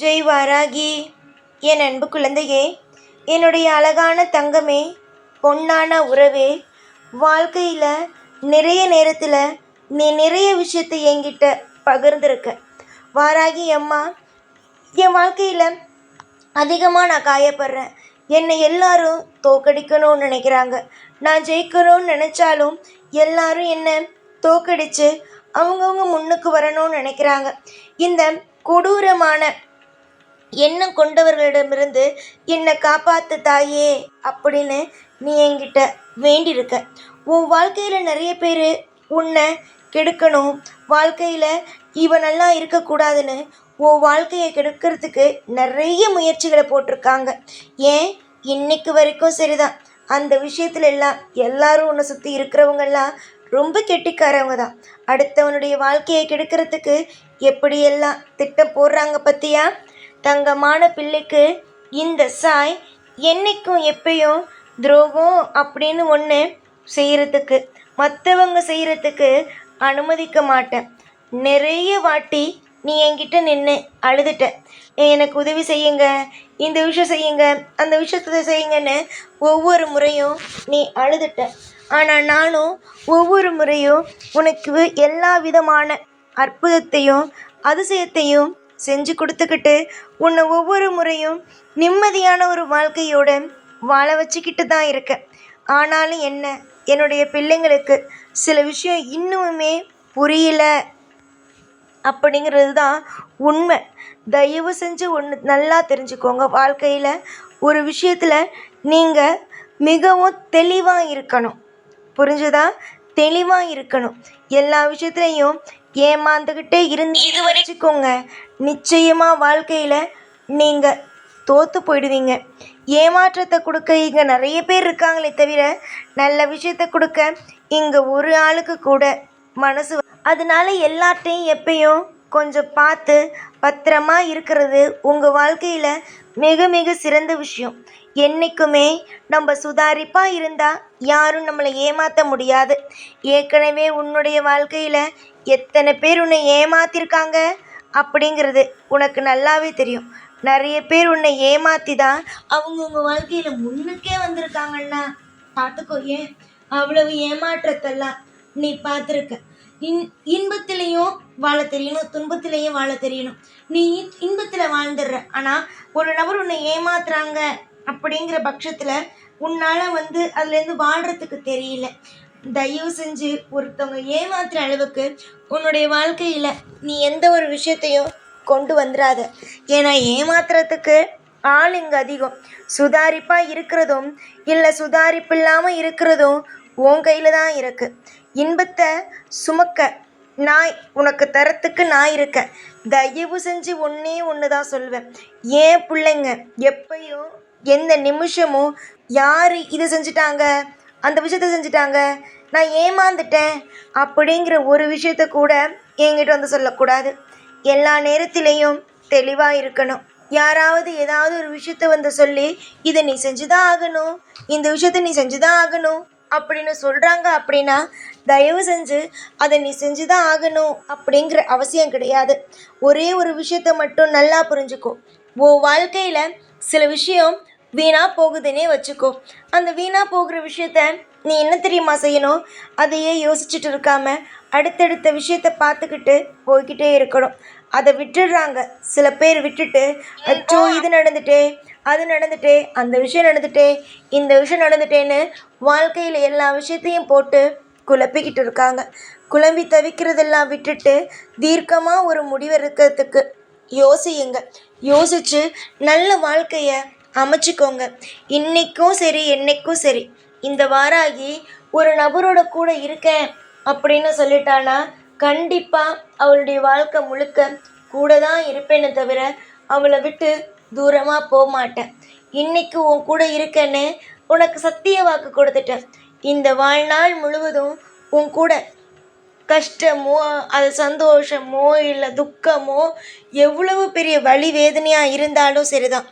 ஜெய் வாராகி என் அன்பு குழந்தையே என்னுடைய அழகான தங்கமே பொன்னான உறவே வாழ்க்கையில் நிறைய நேரத்தில் நீ நிறைய விஷயத்தை என்கிட்ட பகிர்ந்திருக்க. வாராகி அம்மா என் வாழ்க்கையில் அதிகமாக நான் காயப்படுறேன். என்னை எல்லாரும் தோக்கடிக்கணும்னு நினைக்கிறாங்க. நான் ஜெயிக்கணும்னு நினச்சாலும் எல்லாரும் என்னை தோக்கடித்து அவங்கவுங்க முன்னுக்கு வரணும்னு நினைக்கிறாங்க. இந்த கொடூரமான எண்ணம் கொண்டவர்களிடமிருந்து என்னை காப்பாத்து தாயே அப்படின்னு நீ என்கிட்ட வேண்டியிருக்க. உன் வாழ்க்கையில் நிறைய பேர் உன்னை கெடுக்கணும். வாழ்க்கையில் இவனெல்லாம் இருக்கக்கூடாதுன்னு உன் வாழ்க்கையை கெடுக்கிறதுக்கு நிறைய முயற்சிகளை போட்டிருக்காங்க. ஏன்? இன்னைக்கு வரைக்கும் சரிதான். அந்த விஷயத்துல எல்லாம் எல்லாரும் உன்னை சுற்றி இருக்கிறவங்கெல்லாம் ரொம்ப கெட்டிக்காரவங்க தான் அடுத்தவனுடைய வாழ்க்கையை கெடுக்கிறதுக்கு எப்படியெல்லாம் திட்டம் போடுறாங்க பற்றியா தங்கமான பிள்ளைக்கு இந்த சாய் என்றைக்கும் எப்பயும் துரோகம் அப்படின்னு ஒன்று செய்கிறதுக்கு மற்றவங்க செய்கிறதுக்கு அனுமதிக்க மாட்டேன். நிறைய வாட்டி நீ என்கிட்ட நின்று அழுதுட்ட. எனக்கு உதவி செய்யுங்க. இந்த விஷயம் செய்யுங்க. அந்த விஷயத்தை செய்யுங்கன்னு ஒவ்வொரு முறையும் நீ அழுதுட்ட. ஆனால் நானும் ஒவ்வொரு முறையும் உனக்கு எல்லா விதமான அற்புதத்தையும் அதிசயத்தையும் செஞ்சு கொடுத்துக்கிட்டு உன்னை ஒவ்வொரு முறையும் நிம்மதியான ஒரு வாழ்க்கையோட வாழ வச்சுக்கிட்டு தான் இருக்கேன் ஆனாலும் என்ன என்னுடைய பிள்ளைங்களுக்கு சில விஷயம் இன்னுமுமே புரியல. அப்படிங்கிறது தான் உண்மை. தயவு செஞ்சு ஒன்று நல்லா தெரிஞ்சுக்கோங்க. வாழ்க்கையில் ஒரு விஷயத்தில் நீங்கள் மிகவும் தெளிவாக இருக்கணும். புரிஞ்சுதா? தெளிவாக இருக்கணும். எல்லா விஷயத்துலையும் ஏமாந்துக்கிட்டே இருந்து இது வச்சுக்கோங்க. நிச்சயமாக வாழ்க்கையில் நீங்கள் தோற்று போயிடுவீங்க. ஏமாற்றத்தை கொடுக்க இங்கே நிறைய பேர் இருக்காங்களே தவிர நல்ல விஷயத்த கொடுக்க இங்கே ஒரு ஆளுக்கு கூட மனசு அதனால எல்லார்ட்டையும் எப்பயும் கொஞ்சம் பார்த்து பத்திரமா இருக்கிறது உங்கள் வாழ்க்கையில் மிக மிக சிறந்த விஷயம். என்றைக்குமே நம்ம சுதாரிப்பாக இருந்தால் யாரும் நம்மளை ஏமாற்ற முடியாது. ஏற்கனவே உன்னுடைய வாழ்க்கையில் எத்தனை பேர் உன்னை ஏமாத்திருக்காங்க? அப்படிங்கிறது உனக்கு நல்லாவே தெரியும். நிறைய பேர் உன்னை ஏமாத்தி தான் அவங்கவுங்க வாழ்க்கையில் முன்னுக்கே வந்திருக்காங்கண்ணா. பார்த்துக்கோ ஏன்? அவ்வளவு ஏமாற்றத்தெல்லாம் நீ பார்த்துருக்க. இன் இன்பத்திலையும் வாழ தெரியணும் துன்பத்திலையும் வாழ தெரியணும். நீ இன்- வாழ்ந்துடுற. ஆனால் ஒரு நபர் உன்னை ஏமாத்துறாங்க அப்படிங்கிற பட்சத்தில் உன்னால் வந்து அதுலேருந்து வாழ்கிறதுக்கு தெரியல. தயவு செஞ்சு ஒருத்தவங்க ஏமாத்துற அளவுக்கு உன்னுடைய வாழ்க்கையில் நீ எந்த ஒரு விஷயத்தையும் கொண்டு வந்துடாத ஏன்னா ஏமாத்துறதுக்கு ஆள் இங்கே அதிகம். சுதாரிப்பாக இருக்கிறதும் இல்லை சுதாரிப்பு இல்லாமல் இருக்கிறதும் உன் கையில் தான் இருக்குது இன்பத்தை சுமக்க நான் உனக்கு தரத்துக்கு நான் இருக்கேன். தயவு செஞ்சு ஒன்றே ஒன்று தான் சொல்வேன். ஏன் பிள்ளைங்க எப்பயும் எந்த நிமிஷமும் யார் இது செஞ்சிட்டாங்க? அந்த விஷயத்த செஞ்சிட்டாங்க. நான் ஏமாந்துட்டேன். அப்படிங்கிற ஒரு விஷயத்த கூட என்கிட்ட வந்து சொல்லக்கூடாது. எல்லா நேரத்திலையும் தெளிவாக இருக்கணும். யாராவது ஏதாவது ஒரு விஷயத்த வந்து சொல்லி இதை நீ செஞ்சுதான் ஆகணும். இந்த விஷயத்த நீ செஞ்சுதான் ஆகணும். அப்படின்னு சொல்கிறாங்க அப்படின்னா தயவு செஞ்சு அதை நீ செஞ்சு தான் ஆகணும். அப்படிங்கிற அவசியம் கிடையாது. ஒரே ஒரு விஷயத்த மட்டும் நல்லா புரிஞ்சுக்கும் உன் வாழ்க்கையில் சில விஷயம் வீணாக போகுதுன்னே வச்சுக்கோ. அந்த வீணாக போகிற விஷயத்த நீ என்ன தெரியுமா செய்யணும்? அதையே யோசிச்சுட்டு இருக்காம அடுத்தடுத்த விஷயத்த பார்த்துக்கிட்டு போய்கிட்டே இருக்கணும். அதை விட்டுடுறாங்க. சில பேர் விட்டுட்டு அச்சோ இது நடந்துட்டே அது நடந்துட்டே அந்த விஷயம் நடந்துட்டே இந்த விஷயம் நடந்துட்டேன்னு வாழ்க்கையில் எல்லா விஷயத்தையும் போட்டு குழப்பிக்கிட்டு இருக்காங்க. குழம்பி தவிக்கிறதெல்லாம் விட்டுட்டு தீர்க்கமாக ஒரு முடிவெடுக்கிறதுக்கு யோசியுங்க. யோசிச்சு நல்ல வாழ்க்கையை அமைச்சுக்கோங்க. இன்னைக்கும் சரி என்னைக்கும் சரி. இந்த வாராகி ஒரு நபரோட கூட இருக்கேன் அப்படின்னு சொல்லிட்டானா கண்டிப்பாக அவளுடைய வாழ்க்கை முழுக்க கூட தான் இருப்பேனே தவிர அவளை விட்டு தூரமாக போக மாட்டேன். இன்னைக்கு உன் கூட இருக்கேன்னு உனக்கு சத்திய வாக்கு கொடுத்துட்டேன். இந்த வாழ்நாள் முழுவதும் உன் கூட கஷ்டமோ அது சந்தோஷமோ இல்லை துக்கமோ எவ்வளவு பெரிய வழி வேதனையாக இருந்தாலும் சரிதான்.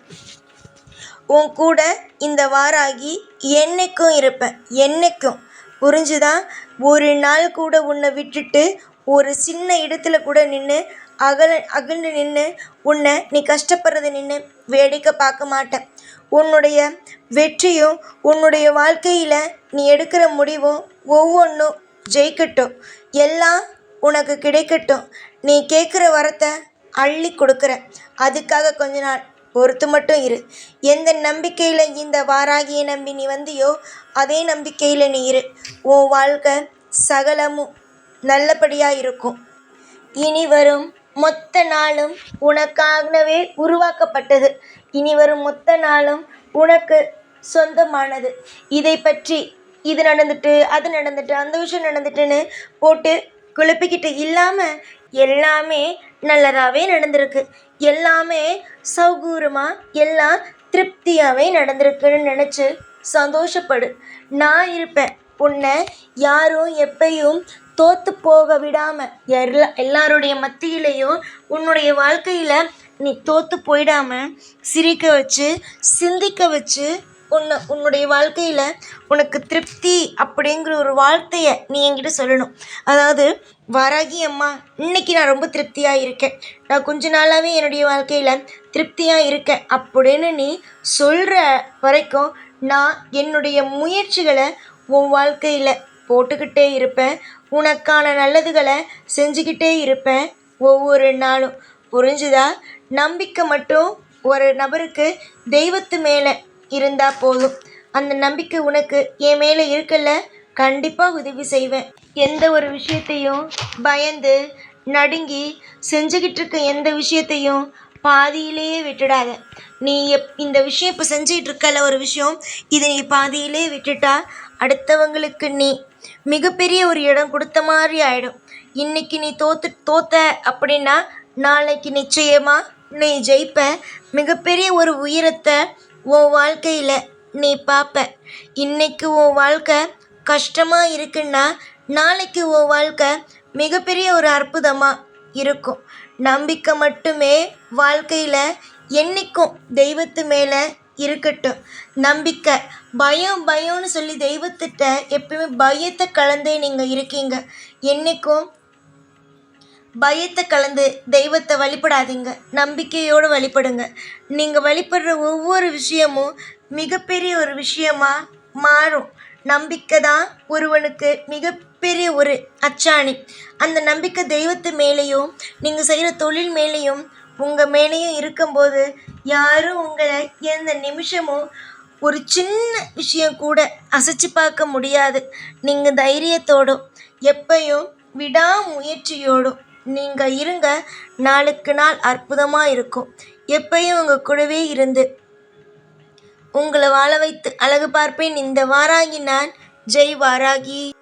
உன் கூட இந்த வாராகி என்னைக்கும் இருப்பேன். என்னைக்கும். புரிஞ்சுதா? ஒரு நாள் கூட உன்னை விட்டுட்டு ஒரு சின்ன இடத்துல கூட நின்று அகல அகன்று நின்று உன்னை நீ கஷ்டப்படுறத நின்று வேடிக்கை பார்க்க மாட்டேன். உன்னுடைய வெற்றியும் உன்னுடைய வாழ்க்கையில் நீ எடுக்கிற முடிவும் ஒவ்வொன்றும் ஜெயிக்கட்டும். எல்லாம் உனக்கு கிடைக்கட்டும். நீ கேட்குற வரத்தை அள்ளி கொடுக்குற அதுக்காக கொஞ்ச நாள் பொறுத்து மட்டும் இரு. எந்த நம்பிக்கையில் இந்த வாராகியை நம்பி நீ வந்தியோ அதே நம்பிக்கையில் நீ இரு. உன் வாழ்க்கை சகலமும் நல்லபடியாக இருக்கும். இனி வரும் மொத்த நாளும் உனக்காகவே உருவாக்கப்பட்டது. இனி வரும் மொத்த நாளும் உனக்கு சொந்தமானது. இதை பற்றி இது நடந்துட்டு அது நடந்துட்டு அந்த விஷயம் நடந்துட்டுன்னு போட்டு குழப்பிக்கிட்டு இல்லாமல் எல்லாமே நல்லதாகவே நடந்திருக்கு. எல்லாமே சௌகூரமாக எல்லாம் திருப்தியாகவே நடந்திருக்குன்னு நினச்சி சந்தோஷப்படு. நான் இருப்பேன். உன்னை யாரும் எப்பையும் தோற்று போக விடாமல் எல்லா எல்லாருடைய மத்தியிலையும் உன்னுடைய வாழ்க்கையில் நீ தோற்று போயிடாம சிரிக்க வச்சு சிந்திக்க வச்சு உன்னை உன்னுடைய வாழ்க்கையில் உனக்கு திருப்தி அப்படிங்கிற ஒரு வார்த்தையை நீ என்கிட்ட சொல்லணும். அதாவது வராகி அம்மா இன்னைக்கு நான் ரொம்ப திருப்தியாக இருக்கேன். நான் கொஞ்ச நாளாகவே என்னுடைய வாழ்க்கையில் திருப்தியாக இருக்கேன். அப்படின்னு நீ சொல்கிற வரைக்கும் நான் என்னுடைய முயற்சிகளை உன் வாழ்க்கையில் போட்டுக்கிட்டே இருப்பேன். உனக்கான நல்லதுகளை செஞ்சுக்கிட்டே இருப்பேன் ஒவ்வொரு நாளும். புரிஞ்சுதா? நம்பிக்கை மட்டும் ஒரு நபருக்கு தெய்வத்து மேலே இருந்தால் போதும். அந்த நம்பிக்கை உனக்கு என் மேலே இருக்கல கண்டிப்பாக உதவி செய்வேன். எந்த ஒரு விஷயத்தையும் பயந்து நடுங்கி செஞ்சுக்கிட்டு இருக்க எந்த விஷயத்தையும் பாதியிலேயே விட்டுடாத. நீ எப் இந்த விஷயம் இப்போ செஞ்சுக்கிட்டு இருக்கல ஒரு விஷயம் இதை நீ பாதியிலே விட்டுட்டா அடுத்தவங்களுக்கு நீ மிகப்பெரிய ஒரு இடம் கொடுத்த மாதிரி ஆகிடும் இன்னைக்கு நீ தோத்து தோத்த அப்படின்னா நாளைக்கு நிச்சயமாக நீ ஜெயிப்ப. மிகப்பெரிய ஒரு உயரத்தை உன் வாழ்க்கையில் நீ பார்ப்ப இன்னைக்கு உன் வாழ்க்கை கஷ்டமாக இருக்குன்னா நாளைக்கு உன் வாழ்க்கை மிகப்பெரிய ஒரு அற்புதமாக இருக்கும். நம்பிக்கை மட்டுமே வாழ்க்கையில் என்றைக்கும் தெய்வத்து மேலே இருக்கட்டும். நம்பிக்கை பயம் பயம்னு சொல்லி தெய்வத்திட்ட எப்பயுமே பயத்தை கலந்தே நீங்கள் இருக்கீங்க. என்றைக்கும் பயத்தை கலந்து தெய்வத்தை வழிபடாதீங்க. நம்பிக்கையோடு வழிபடுங்க. நீங்கள் வழிபடுற ஒவ்வொரு விஷயமும் மிகப்பெரிய ஒரு விஷயமாக மாறும். நம்பிக்கை தான் ஒருவனுக்கு மிகப்பெரிய ஒரு அச்சாணி. அந்த நம்பிக்கை தெய்வத்து மேலேயும் நீங்கள் செய்கிற தொழில் மேலேயும் உங்கள் மேலேயும் இருக்கும்போது யாரும் உங்களை எந்த நிமிஷமும் ஒரு சின்ன விஷயம் கூட அசைச்சு பார்க்க முடியாது. நீங்கள் தைரியத்தோடும் எப்பையும் விடாமுயற்சியோடும் நீங்கள் இருங்க. நாளுக்கு நாள் அற்புதமாக இருக்கும். எப்பயும் உங்கள் கூடவே இருந்து உங்களை வாழ வைத்து அழகு பார்ப்பேன். இந்த வாராகி நான். ஜெய் வாராகி.